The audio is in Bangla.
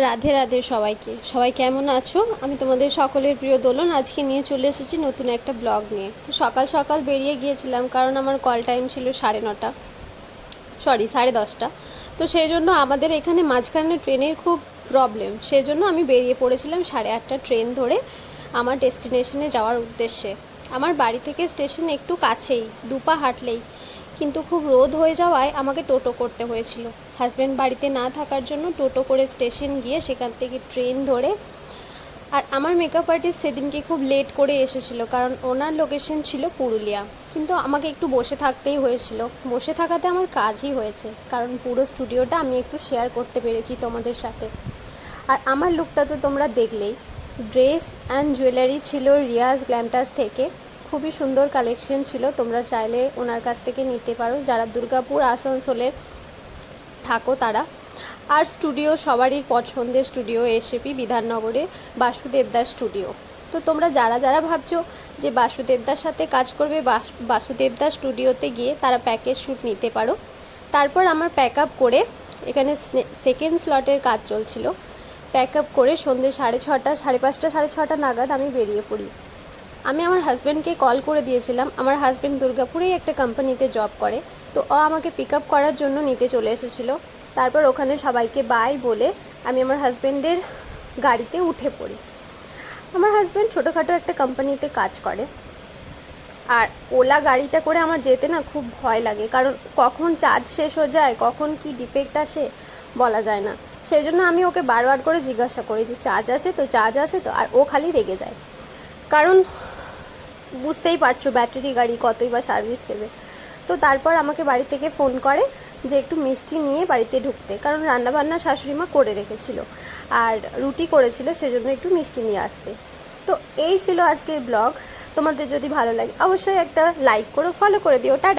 রাধে রাধে সবাইকে। সবাই কেমন আছো? আমি তোমাদের সকলের প্রিয় দোলন। আজকে নিয়ে চলে এসেছি নতুন একটা ব্লগ নিয়ে। তো সকাল সকাল বেরিয়ে গিয়েছিলাম, কারণ আমার কল টাইম ছিল সাড়ে নটা। সরি সাড়ে দশটা। তো সেই জন্য আমাদের এখানে মাঝখানে ট্রেনের খুব প্রবলেম সেই জন্য আমি বেরিয়ে পড়েছিলাম সাড়ে আটটা ট্রেন ধরে আমার ডেস্টিনেশনে যাওয়ার উদ্দেশ্যে। আমার বাড়ি থেকে স্টেশন একটু কাছেই, দুপা হাঁটলেই। কিন্তু খুব রোদ হয়ে যাওয়ায় আমাকে টোটো করতে হয়েছিল। হাজব্যান্ড বাড়িতে না থাকার জন্য টোটো করে স্টেশন গিয়ে সেখান থেকে ট্রেন ধরে আর আমার মেকআপ আর্টিস্ট সেদিনকে খুব লেট করে এসেছিল কারণ ওনার লোকেশন ছিল পুরুলিয়া। কিন্তু আমাকে একটু বসে থাকতেই হয়েছিল। বসে থাকাতে আমার কাজই হয়েছে কারণ পুরো স্টুডিওটা আমি একটু শেয়ার করতে পেরেছি তোমাদের সাথে। আর আমার লুকটা তো তোমরা দেখলেই। ড্রেস অ্যান্ড জুয়েলারি ছিল রিয়াজ, গ্ল্যামটাস থেকে। খুবই সুন্দর কালেকশন ছিল। তোমরা চাইলে ওনার কাছ থেকে নিতে পারো। যারা দুর্গাপুর আসানসোলের থাকো তারা। আর স্টুডিও সবারই পছন্দের স্টুডিও এসএপি বিধাননগরে বাসুদেবদার স্টুডিও তো তোমরা যারা যারা ভাবছ যে বাসুদেবদার সাথে কাজ করবে, বাস- বাসুদেবদার স্টুডিওতে গিয়ে তারা প্যাকেজ শ্যুট নিতে পারো। তারপর আমার প্যাক আপ করে এখানে সেকেন্ড স্লটের কাজ চলছিল। প্যাক আপ করে সন্ধ্যে সাড়ে ছটা সাড়ে পাঁচটা, সাড়ে ছটা নাগাদ আমি বেরিয়ে পড়ি। আমি আমার হাজব্যান্ডকে কল করে দিয়েছিলাম। আমার হাজব্যান্ড দুর্গাপুরেই একটা কোম্পানিতে জব করে। তো ও আমাকে পিক আপ করার জন্য নিতে চলে এসেছিল। তারপর ওখানে সবাইকে বাই বলে আমি আমার হাজব্যান্ডের গাড়িতে উঠে পড়ি। আমার হাজব্যান্ড ছোটোখাটো একটা কোম্পানিতে কাজ করে। আর ওলা গাড়িটা করে আমার যেতে না খুব ভয় লাগে। কারণ কখন চার্জ শেষ হয়ে যায়, কখন কি ডিফেক্ট আসে বলা যায় না। সেই জন্য আমি ওকে বারবার করে জিজ্ঞাসা করি যে চার্জ আসে তো? চার্জ আসে তো? আর ও খালি রেগে যায়। কারণ বুঝতেই পারছ ব্যাটারি গাড়ি কতই বা সার্ভিস দেবে। তো তারপর আমাকে বাড়ি থেকে ফোন করে যে একটু মিষ্টি নিয়ে বাড়িতে ঢুকতে, কারণ রান্নাবান্না শাশুড়ি মা করে রেখেছিল আর রুটি করেছিল সেজন্য একটু মিষ্টি নিয়ে আসতে। তো এই ছিল আজকের ব্লগ তোমাদের যদি ভালো লাগে অবশ্যই একটা লাইক করো ফলো করে দিও, টাটা।